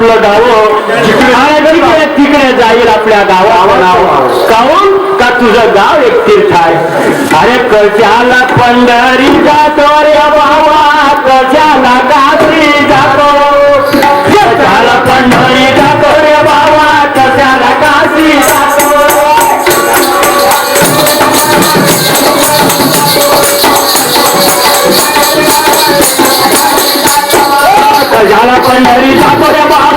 आपलं गाव. तिकडे जाईल आपल्या नाव. का तुझं गाव एक तीर्थ आहे? अरे कशाला पंढरी जातो रे बाबा कशाला काशी जातो? कशाला पंढरी जातो रे बाबा कशाला काशी जातो? कशाला पंढरी जातो रे बाबा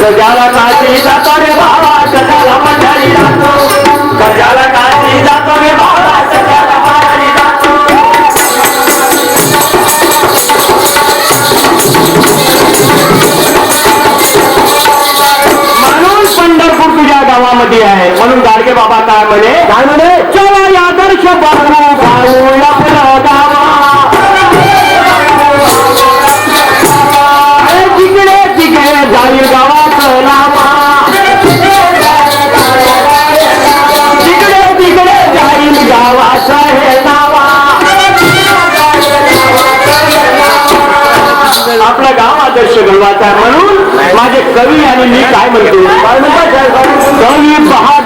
कशाला काशी जातो रे बाबा कशाला पंढरी जातो कशाला काशी जातो रे बाबा पंढरी जातो म्हणून पंढरपूर तुझ्या गावामध्ये आहे. म्हणून गाडगे बाबा काय म्हणे? काय म्हणे? चला आदर्श बाबू भाऊ गाव आदर्श आहे म्हणून माझे कवी आणि मी काय म्हणतो? कवी बहा